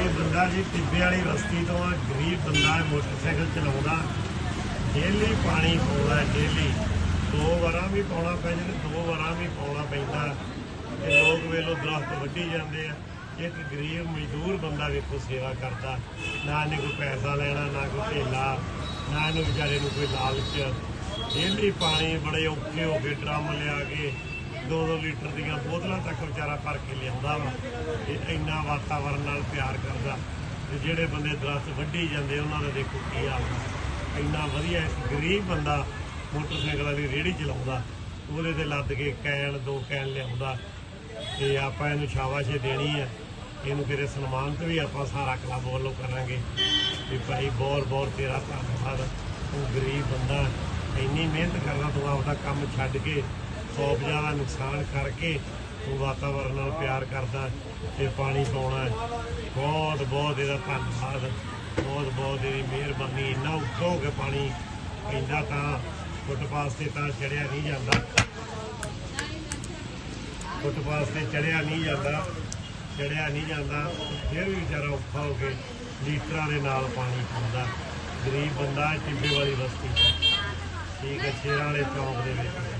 ਇਹ ਬੰਦਾ ਜੀ ਟਿੱਬੇ ਵਾਲੀ ਬਸਤੀ ਤੋਂ ਆ, ਗਰੀਬ ਬੰਦਾ ਹੈ ਮੋਟਰਸਾਈਕਲ ਚਲਾਉਂਦਾ। ਡੇਲੀ ਪਾਣੀ ਪਾਉਂਦਾ, ਡੇਲੀ। ਦੋ ਵਾਰਾਂ ਵੀ ਪਾਉਣਾ ਪੈਂਦਾ ਤੇ ਦੋ ਵਾਰਾਂ ਵੀ ਪਾਉਣਾ ਪੈਂਦਾ। ਤੇ ਲੋਕ ਵੇਲੋ ਦਰਖਤ ਵੱਢੀ ਜਾਂਦੇ ਆ। ਇੱਕ ਗਰੀਬ ਮਜ਼ਦੂਰ ਬੰਦਾ ਵੇਖੋ ਸੇਵਾ ਕਰਦਾ। ਨਾ ਇਹਨੇ ਕੋਈ ਪੈਸਾ ਲੈਣਾ, ਨਾ ਕੋਈ ਢੇਲਾ, ਨਾ ਇਹਨੂੰ ਵਿਚਾਰੇ ਨੂੰ ਕੋਈ ਲਾਲਚ। ਡੇਲੀ ਪਾਣੀ ਬੜੇ ਔਖੇ ਹੋ ਕੇ ਡਰਮ ਲਿਆ ਕੇ। 2-2 ਲੀਟਰ ਦੀਆਂ ਬੋਤਲਾਂ ਤੱਕ ਵਿਚਾਰਾ ਭਰ ਕੇ ਲਿਆਉਂਦਾ ਵਾ। ਇਹ ਇੰਨਾ ਵਾਤਾਵਰਨ ਨਾਲ ਪਿਆਰ ਕਰਦਾ। ਤੇ ਜਿਹੜੇ ਬੰਦੇ ਦਰਖਤ ਵੱਢੀ ਜਾਂਦੇ, ਉਹਨਾਂ ਦਾ ਦੇਖੋ ਕੀ ਹਾਲ ਇੰਨਾ ਵਧੀਆ ਇੱਕ ਗਰੀਬ ਬੰਦਾ ਮੋਟਰਸਾਈਕਲ ਵਾਲੀ ਰੇਹੜੀ ਚਲਾਉਂਦਾ। ਉਹਦੇ ਤੇ ਲੱਦ ਕੇ ਕੈਨ, ਦੋ ਕੈਨ ਲਿਆਉਂਦਾ। ਤੇ ਆਪਾਂ ਇਹਨੂੰ ਸ਼ਾਬਾਸ਼ੇ ਦੇਣੀ ਹੈ ਇਹਨੂੰ ਫਿਰ ਸਨਮਾਨ ਤੇ ਵੀ ਆਪਾਂ ਸਾਰਾ ਕਲੱਬ ਵੱਲੋਂ ਕਰਾਂਗੇ। ਵੀ ਭਾਈ ਬਹੁਤ ਬਹੁਤ ਤੇਰਾ ਧੰਨਵਾਦ। ਤੂੰ ਗਰੀਬ ਬੰਦਾ, ਇੰਨੀ ਮਿਹਨਤ ਕਰਦਾ, ਤੂੰ ਆਪਦਾ ਕੰਮ ਛੱਡ ਕੇ ਸੌ ਦਾ ਨੁਕਸਾਨ ਕਰਕੇ ਉਹ ਵਾਤਾਵਰਨ ਨਾਲ ਪਿਆਰ ਕਰਦਾ ਤੇ ਪਾਣੀ ਪਾਉਣਾ ਬਹੁਤ ਬਹੁਤ ਇਹਦਾ ਧੰਨਵਾਦ। ਬਹੁਤ ਬਹੁਤ ਇਹਦੀ ਮਿਹਰਬਾਨੀ। ਇੰਨਾ ਉੱਚਾ ਹੋ ਕੇ ਪਾਣੀ ਪੈਂਦਾ ਤਾਂ, ਫੁੱਟਪਾਥ ਤੇ ਤਾਂ ਚੜਿਆ ਨਹੀਂ ਜਾਂਦਾ। ਫੁੱਟਪਾਥ ਤੇ ਚੜਿਆ ਨਹੀਂ ਜਾਂਦਾ, ਚੜਿਆ ਨਹੀਂ ਜਾਂਦਾ। ਫਿਰ ਵੀ ਵਿਚਾਰਾ ਔਖਾ ਹੋ ਕੇ ਲੀਟਰਾਂ ਦੇ ਨਾਲ ਪਾਣੀ ਪਾਉਂਦਾ ਗਰੀਬ ਬੰਦਾ ਟਿੱਬੇ ਵਾਲੀ ਬਸਤੀ। ਠੀਕ ਹੈ, ਸ਼ੇਰਾਂ ਵਾਲੇ ਚੌਂਕ ਦੇ ਵਿੱਚ।